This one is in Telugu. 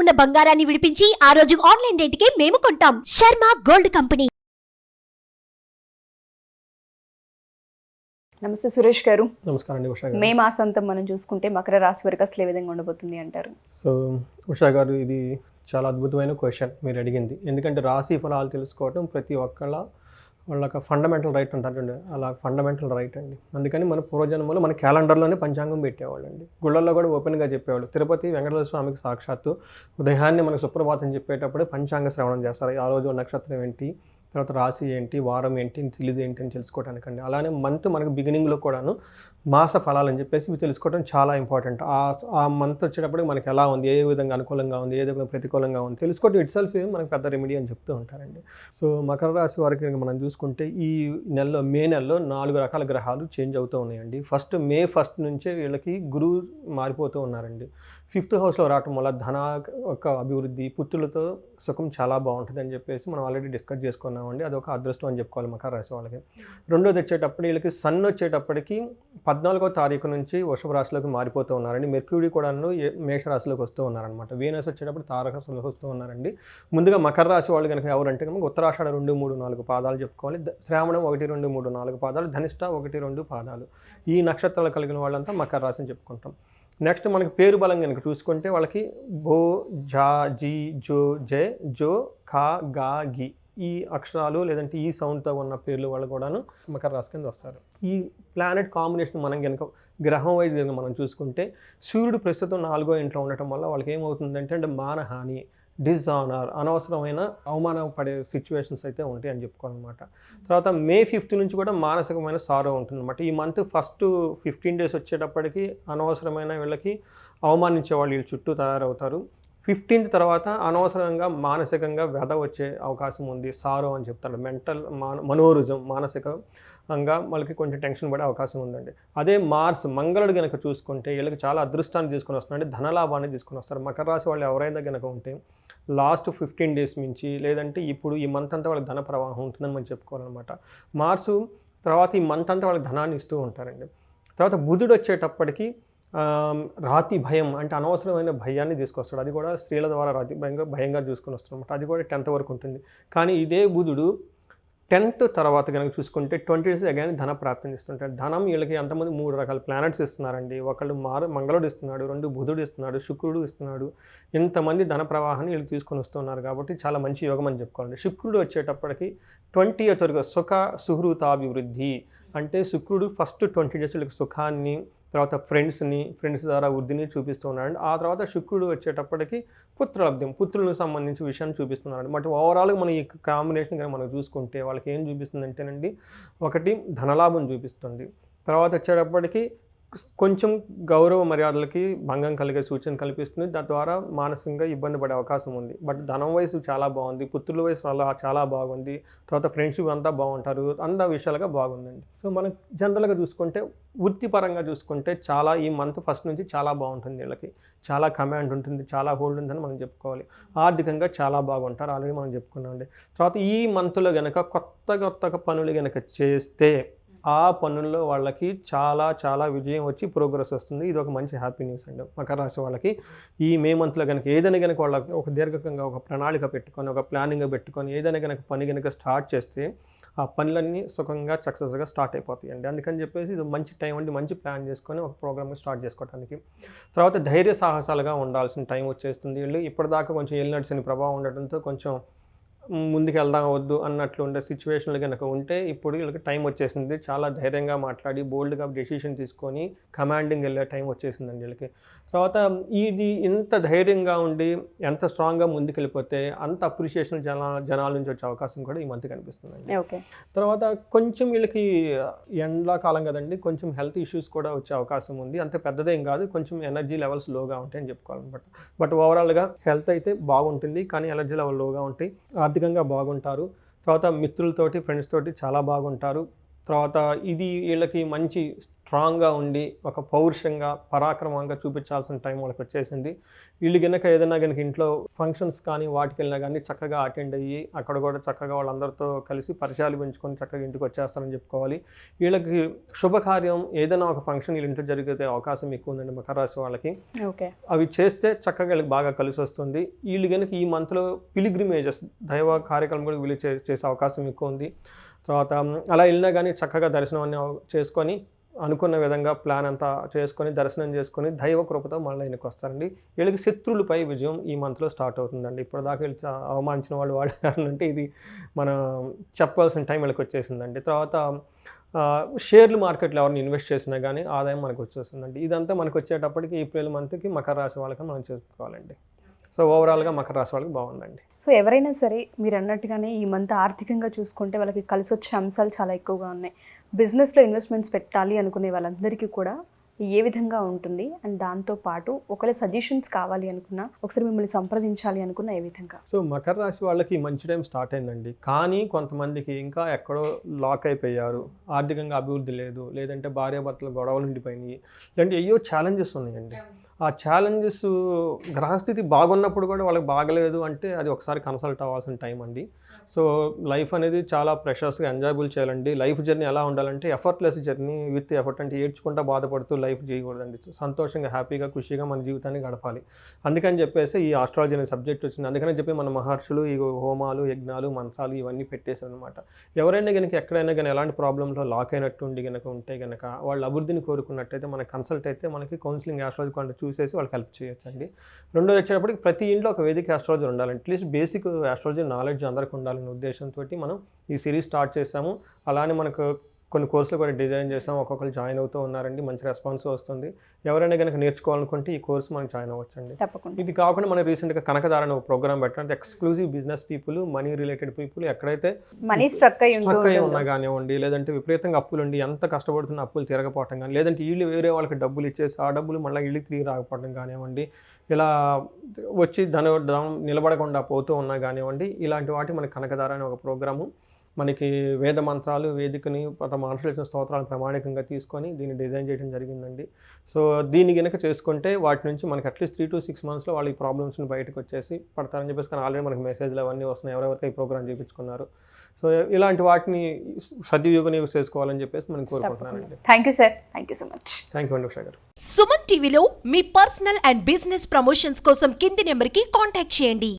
ఉన్న బంగారాన్ని విడిపించి ఆ రోజు ఆన్లైన్ రేటుకే మేము కొంటాం. Sharma gold company. నమస్తే సురేష్ గారు. నమస్కారం అండి ఉషా గారు. మే మాసాంతం మనం చూసుకుంటే మకర రాశి వారికి అసలు ఏ విధంగా ఉండబోతుంది అంటారు? సో ఉషా గారు ఇది చాలా అద్భుతమైన క్వశ్చన్ మీరు అడిగింది. ఎందుకంటే రాశి ఫలాలు తెలుసుకోవటం ప్రతి ఒక్కళ్ళ వాళ్ళకి ఫండమెంటల్ రైట్ అంటారు అలా ఫండమెంటల్ రైట్ అండి. అందుకని మన పూర్వజన్మలో మన క్యాలెండర్లోనే పంచాంగం పెట్టేవాళ్ళు అండి గుళ్ళల్లో కూడా ఓపెన్గా చెప్పేవాళ్ళు. తిరుపతి వెంకటేశ్వర స్వామికి సాక్షాత్తు ఉదయాన్నే మనకు సుప్రభాతం చెప్పేటప్పుడు పంచాంగ శ్రవణం చేస్తారు. ఆ రోజు నక్షత్రం ఏంటి తర్వాత రాశి ఏంటి వారం ఏంటి తెలియదు ఏంటి అని తెలుసుకోవడానికండి అలానే మంత్ మనకు బిగినింగ్లో కూడాను మాస ఫలాలు అని చెప్పేసి ఇవి తెలుసుకోవడం చాలా ఇంపార్టెంట్. ఆ ఆ మంత్ వచ్చేటప్పుడు మనకి ఎలా ఉంది ఏ విధంగా అనుకూలంగా ఉంది ఏ విధంగా ప్రతికూలంగా ఉంది తెలుసుకోవడం ఇట్ సెల్ఫ్ మనకు పెద్ద రెమెడీ అని చెప్తూ ఉంటారండి. సో మకర రాశి వారికి మనం చూసుకుంటే ఈ నెలలో మే నెలలో నాలుగు రకాల గ్రహాలు చేంజ్ అవుతూ ఉన్నాయండి. ఫస్ట్ మే ఫస్ట్ నుంచే వీళ్ళకి గురువు మారిపోతూ ఉన్నారండి. ఫిఫ్త్ హౌస్లో రావటం వల్ల ధన యొక్క అభివృద్ధి పుత్రులతో సుఖం చాలా బాగుంటుంది అని చెప్పేసి మనం ఆల్రెడీ డిస్కస్ చేసుకున్నామండి. అదొక అదృష్టం అని చెప్పుకోవాలి మకర రాశి వాళ్ళకి. రెండోది వచ్చేటప్పుడు వీళ్ళకి సన్ వచ్చేటప్పటికి పద్నాలుగో తారీఖు నుంచి వృషభ రాశిలోకి మారిపోతూ ఉన్నారండి. మెర్క్యూరీ కూడాను ఏ- మేషరాశిలోకి వస్తూ ఉన్నారనమాట వీనస్ వచ్చేటప్పుడు తారకరాశిలోకి వస్తూ ఉన్నారండి. ముందుగా మకర రాశి వాళ్ళు కనుక ఎవరంటే కనుక ఉత్తరాషాఢ రెండు మూడు నాలుగు పాదాలు చెప్పుకోవాలి. శ్రావణం ఒకటి రెండు మూడు నాలుగు పాదాలు. ధనిష్ట ఒకటి రెండు పాదాలు. ఈ నక్షత్రాలు కలిగిన వాళ్ళంతా మకర రాశి అని చెప్పుకుంటాం. నెక్స్ట్ మనకి పేరు బలం కనుక చూసుకుంటే వాళ్ళకి బో జా జీ జో జే జో ఖా గా గి. ఈ అక్షరాలు లేదంటే ఈ సౌండ్తో ఉన్న పేర్లు వాళ్ళు కూడాను మకర రాశి కింద వస్తారు. ఈ ప్లానెట్ కాంబినేషన్ మనం కనుక గ్రహం వైజ్ కనుక మనం చూసుకుంటే సూర్యుడు ప్రస్తుతం నాలుగో ఇంట్లో ఉండటం వల్ల వాళ్ళకి ఏమవుతుందంటే అంటే మానహాని డిజానర్ అనవసరమైన అవమానం పడే సిచ్యువేషన్స్ అయితే ఉంటాయి అని చెప్పుకోవాలన్నమాట. తర్వాత మే ఫిఫ్త్ నుంచి కూడా మానసికమైన సారో ఉంటుందన్నమాట. ఈ మంత్ ఫస్ట్ ఫిఫ్టీన్ డేస్ వచ్చేటప్పటికి అనవసరమైన వీళ్ళకి అవమానించే వాళ్ళు వీళ్ళు చుట్టూ తయారవుతారు. ఫిఫ్టీన్త్ తర్వాత అనవసరంగా మానసికంగా వ్యధ వచ్చే అవకాశం ఉంది. సారో అని చెప్తారు. మెంటల్ మాన మనోరుజం మానసికంగా వాళ్ళకి కొంచెం టెన్షన్ పడే అవకాశం ఉందండి. అదే మార్స్ మంగళుడు కనుక చూసుకుంటే వీళ్ళకి చాలా అదృష్టాన్ని తీసుకొని వస్తున్నాడు ధనలాభాన్ని తీసుకొని వస్తారు. మకర రాశి వాళ్ళు ఎవరైనా కనుక ఉంటే లాస్ట్ ఫిఫ్టీన్ డేస్ నుంచి లేదంటే ఇప్పుడు ఈ మంత్ అంతా వాళ్ళకి ధన ప్రవాహం ఉంటుందని మనం చెప్పుకోవాలన్నమాట. మార్సు తర్వాత ఈ మంత్ అంతా వాళ్ళకి ధనాన్ని ఇస్తూ ఉంటారండి. తర్వాత బుధుడు వచ్చేటప్పటికి రాతి భయం అంటే అనవసరమైన భయాన్ని తీసుకొస్తాడు. అది కూడా స్త్రీల ద్వారా రాతి భయంగా భయంగా చూసుకొని వస్తాడు అది కూడా టెన్త్ వరకు ఉంటుంది. కానీ ఇదే బుధుడు టెన్త్ తర్వాత కనుక చూసుకుంటే ట్వంటీ డేస్ అగైన్ ధన ప్రాప్తిని ఇస్తుంటాడు. ధనం వీళ్ళకి ఎంతమంది మూడు రకాల ప్లానెట్స్ ఇస్తున్నారండి. ఒకళ్ళు మారు మంగళుడు ఇస్తున్నాడు రెండు బుధుడు ఇస్తున్నాడు శుక్రుడు ఇస్తున్నాడు. ఇంతమంది ధన ప్రవాహాన్ని వీళ్ళు తీసుకొని వస్తున్నారు కాబట్టి చాలా మంచి యోగం అని చెప్పుకోవాలి శుక్రుడు వచ్చేటప్పటికి ట్వంటీ వరకు సుఖ సుహృతాభివృద్ధి. అంటే శుక్రుడు ఫస్ట్ ట్వంటీ డేస్ వీళ్ళకి సుఖాన్ని తర్వాత ఫ్రెండ్స్ని ఫ్రెండ్స్ ద్వారా వృద్ధిని చూపిస్తున్నాడు ఆ తర్వాత శుక్రుడు వచ్చేటప్పటికి పుత్రలబ్ధం పుత్రులకు సంబంధించి విషయాన్ని చూపిస్తున్నాడు బట్ ఓవరాల్గా మనం ఈ కాంబినేషన్ కానీ మనం చూసుకుంటే వాళ్ళకి ఏం చూపిస్తుంది అంటేనండి ఒకటి ధనలాభం చూపిస్తుంది తర్వాత వచ్చేటప్పటికి కొంచెం గౌరవ మర్యాదలకి భంగం కలిగే సూచన కల్పిస్తుంది. దాని ద్వారా మానసికంగా ఇబ్బంది పడే అవకాశం ఉంది. బట్ ధనం వయసు చాలా బాగుంది. పుత్రుల వయసు వల్ల చాలా బాగుంది. తర్వాత ఫ్రెండ్షిప్ అంతా బాగుంటారు. అంత విషయాలుగా బాగుందండి. సో మనం జనరల్గా చూసుకుంటే వృత్తిపరంగా చూసుకుంటే చాలా ఈ మంత్ ఫస్ట్ నుంచి చాలా బాగుంటుంది వీళ్ళకి. చాలా కమాండ్ ఉంటుంది. చాలా హోల్డ్ ఉందని మనం చెప్పుకోవాలి. ఆర్థికంగా చాలా బాగుంటారు. ఆల్రెడీ మనం చెప్పుకున్నామండి. తర్వాత ఈ మంత్లో కనుక కొత్త కొత్త పనులు కనుక చేస్తే ఆ పనుల్లో వాళ్ళకి చాలా చాలా విజయం వచ్చి ప్రోగ్రెస్ వస్తుంది. ఇది ఒక మంచి హ్యాపీ న్యూస్ అండి. మకర రాశి వాళ్ళకి ఈ మే మంత్లో కనుక ఏదైనా కనుక వాళ్ళకి ఒక దీర్ఘకంగా ఒక ప్రణాళిక పెట్టుకొని ఒక ప్లానింగ్ పెట్టుకొని ఏదైనా కనుక పని కనుక స్టార్ట్ చేస్తే ఆ పనులన్నీ సుఖంగా సక్సెస్గా స్టార్ట్ అయిపోతాయండి. అందుకని చెప్పేసి ఇది మంచి టైం అండి. మంచి ప్లాన్ చేసుకొని ఒక ప్రోగ్రామ్ స్టార్ట్ చేసుకోవడానికి తర్వాత ధైర్య సాహసాలుగా ఉండాల్సిన టైం వచ్చేస్తుంది. వీళ్ళు ఇప్పటిదాకా కొంచెం ఏలినడిసిన ప్రభావం ఉండటంతో కొంచెం ముందుకు వెళ్దాం వద్దు అన్నట్లు ఉండే సిచ్యువేషన్లు కనుక ఉంటే ఇప్పుడు వీళ్ళకి టైం వచ్చేసింది. చాలా ధైర్యంగా మాట్లాడి బోల్డ్గా డెసిషన్ తీసుకొని కమాండింగ్ వెళ్ళే టైం వచ్చేసిందండి వీళ్ళకి. తర్వాత ఇది ఇంత ధైర్యంగా ఉండి ఎంత స్ట్రాంగ్గా ముందుకు వెళ్ళిపోతే అంత అప్రిషియేషన్ జనా జనాల నుంచి వచ్చే అవకాశం కూడా ఈ మంత్ కనిపిస్తుందండి. ఓకే. తర్వాత కొంచెం వీళ్ళకి ఎండాకాలం కదండి కొంచెం హెల్త్ ఇష్యూస్ కూడా వచ్చే అవకాశం ఉంది. అంత పెద్దదేం కాదు కొంచెం ఎనర్జీ లెవెల్స్ లోగా ఉంటాయని చెప్పుకోవాలన్నమాట. బట్ ఓవరాల్గా హెల్త్ అయితే బాగుంటుంది కానీ ఎనర్జీ లెవెల్ లోగా ఉంటాయి ఆర్థికంగా బాగుంటారు. తర్వాత మిత్రులతోటి ఫ్రెండ్స్ తోటి చాలా బాగుంటారు. తర్వాత ఇది వీళ్ళకి మంచి స్ట్రాంగ్గా ఉండి ఒక పౌరుషంగా పరాక్రమంగా చూపించాల్సిన టైం వాళ్ళకి వచ్చేసింది. వీళ్ళు కనుక ఏదైనా కనుక ఇంట్లో ఫంక్షన్స్ కానీ వాటికి వెళ్ళినా కానీ చక్కగా అటెండ్ అయ్యి అక్కడ కూడా చక్కగా వాళ్ళందరితో కలిసి పరిచయాలు పెంచుకొని చక్కగా ఇంటికి వచ్చేస్తారని చెప్పుకోవాలి. వీళ్ళకి శుభకార్యం ఏదైనా ఒక ఫంక్షన్ వీళ్ళ ఇంట్లో జరిగే అవకాశం ఎక్కువ ఉందండి మకర రాశి వాళ్ళకి. ఓకే. అవి చేస్తే చక్కగా వీళ్ళకి బాగా కలిసి వస్తుంది. వీళ్ళు కనుక ఈ మంత్లో పిలిగ్రిమేజెస్ దైవ కార్యక్రమం కూడా వీళ్ళు చేసే అవకాశం ఎక్కువ ఉంది తర్వాత అలా వెళ్ళినా కానీ చక్కగా దర్శనం అన్ని చేసుకొని అనుకున్న విధంగా ప్లాన్ అంతా చేసుకొని దర్శనం చేసుకొని దైవ కృపతో మళ్ళీ ఆయనకు వస్తారండి. వీళ్ళకి శత్రువులపై విజయం ఈ మంత్లో స్టార్ట్ అవుతుందండి. ఇప్పటిదాకా వీళ్ళు అవమానించిన వాళ్ళు వాడారంటే ఇది మనం చెప్పాల్సిన టైం వీళ్ళకి వచ్చేసిందండి. తర్వాత షేర్లు మార్కెట్లో ఎవరిని ఇన్వెస్ట్ చేసినా కానీ ఆదాయం మనకు వచ్చేస్తుందండి. ఇదంతా మనకు వచ్చేటప్పటికి ఏప్రిల్ మంత్కి మకర రాశి వాళ్ళకి మనం చేసుకోవాలండి. సో ఓవరాల్గా మకర రాశి వాళ్ళకి బాగుందండి. సో ఎవరైనా సరే మీరు అన్నట్టుగానే ఈ మంత్ ఆర్థికంగా చూసుకుంటే వాళ్ళకి కలిసి వచ్చే అంశాలు చాలా ఎక్కువగా ఉన్నాయి. బిజినెస్లో ఇన్వెస్ట్మెంట్స్ పెట్టాలి అనుకునే వాళ్ళందరికీ కూడా ఏ విధంగా ఉంటుంది? అండ్ దాంతో పాటు ఒకవేళ సజెషన్స్ కావాలి అనుకున్నా ఒకసారి మిమ్మల్ని సంప్రదించాలి అనుకున్నా ఏ విధంగా? సో మకర రాశి వాళ్ళకి మంచి టైం స్టార్ట్ అయిందండి. కానీ కొంతమందికి ఇంకా ఎక్కడో లాక్ అయిపోయారు. ఆర్థికంగా అభివృద్ధి లేదు. లేదంటే భార్యాభర్తలు గొడవలు ఉండిపోయినాయి. లేదంటే అయ్యో ఛాలెంజెస్ ఉన్నాయండి. ఆ ఛాలెంజెస్ గ్రహస్థితి బాగున్నప్పుడు కూడా వాళ్ళకి బాగలేదు అంటే అది ఒకసారి కన్సల్ట్ అవ్వాల్సిన టైం అండి. సో లైఫ్ అనేది చాలా ప్రెషర్స్గా ఎంజాయబుల్ చేయాలండి. లైఫ్ జర్నీ ఎలా ఉండాలంటే ఎఫర్ట్లెస్ జర్నీ విత్ ఎఫర్ట్ అంటే ఏడ్చుకుంటా బాధపడుతూ లైఫ్ చేయకూడదండి. సంతోషంగా హ్యాపీగా ఖుషిగా మన జీవితాన్ని గడపాలి. అందుకని చెప్పేసి ఈ ఆస్ట్రాలజీ అనే సబ్జెక్ట్ వచ్చింది. అందుకని చెప్పి మన మహర్షులు ఈ హోమాలు యజ్ఞాలు మంత్రాలు ఇవన్నీ పెట్టేశారు అనమాట ఎవరైనా కనుక ఎక్కడైనా కానీ ఎలాంటి ప్రాబ్లంలో లాక్ అయినట్టుండి కనుక ఉంటే కనుక వాళ్ళ అభివృద్ధిని కోరుకున్నట్టయితే మనకి కన్సల్ట్ అయితే మనకి కౌన్సిలింగ్ ఆస్ట్రాలజీ కొంత చూసేసి వాళ్ళకి హెల్ప్ చేయొచ్చండి. రెండోది వచ్చేటప్పటికి ప్రతి ఇంట్లో ఒక వేదిక ఆస్ట్రాలజీ ఉండాలి. అట్లీస్ట్ బేసిక్ ఆస్ట్రాలజీ నాలెడ్జ్ అందరికి ఉండాలి. ఉద్దేశంతో మనం ఈ సిరీస్ స్టార్ట్ చేసాము అలానే మనకు కొన్ని కోర్సులు కూడా డిజైన్ చేసాం. ఒక్కొక్కరు జాయిన్ అవుతూ ఉన్నారండి. మంచి రెస్పాన్స్ వస్తుంది. ఎవరైనా కనుక నేర్చుకోవాలనుకుంటే ఈ కోర్సు మనం జాయిన్ అవ్వచ్చండి. తప్పకుండా. ఇది కాకుండా మనం రీసెంట్గా కనకదారని ఒక ప్రోగ్రామ్ పెట్టాం exclusive business people money related people ఎక్కడైతే మనీ స్ట్రక్ అయి. ఉన్నా కానివ్వండి లేదంటే విపరీతంగా అప్పులు ఉండి ఎంత కష్టపడుతున్న అప్పులు తిరగపోవటం కానీ లేదంటే వీళ్ళు వేరే వాళ్ళకి డబ్బులు ఇచ్చేసి ఆ డబ్బులు మళ్ళీ వీళ్ళకి తిరిగి రాకపోవడం కానివ్వండి ఇలా వచ్చి ధన ధనం నిలబడకుండా పోతూ ఉన్నా కానివ్వండి ఇలాంటి వాటి మనకి కనకదార అనే ఒక ప్రోగ్రాము మనకి వేద మంత్రాలు వేదికని కొంత మాన్సులేషన్ స్తోత్రాలు ప్రామాణికంగా తీసుకొని దీన్ని డిజైన్ చేయడం జరిగిందండి. సో దీన్ని కనుక చేసుకుంటే వాటి నుంచి మనకి అట్లీస్ట్ త్రీ టు సిక్స్ మంత్స్లో వాళ్ళ ఈ ప్రాబ్లమ్స్ని బయటకు వచ్చేసి పడతారని చెప్పేసి కానీ ఆల్రెడీ మనకి మెసేజ్లు అవన్నీ వస్తున్నాయి. ఎవరెవరైతే ఈ ప్రోగ్రామ్ చేయించుకున్నారు సో ఇలాంటి వాటిని సద్వినియోగం చేసుకోవాలని చెప్పేసి మనం కోరుకుంటున్నానండి. Thank you sir thank you so much thank you అండి ఉషా గారు. సుమన్ టీవీలో మీ పర్సనల్ అండ్ బిజినెస్ ప్రమోషన్స్ కోసం కింది నెంబర్కి కాంటాక్ట్ చేయండి.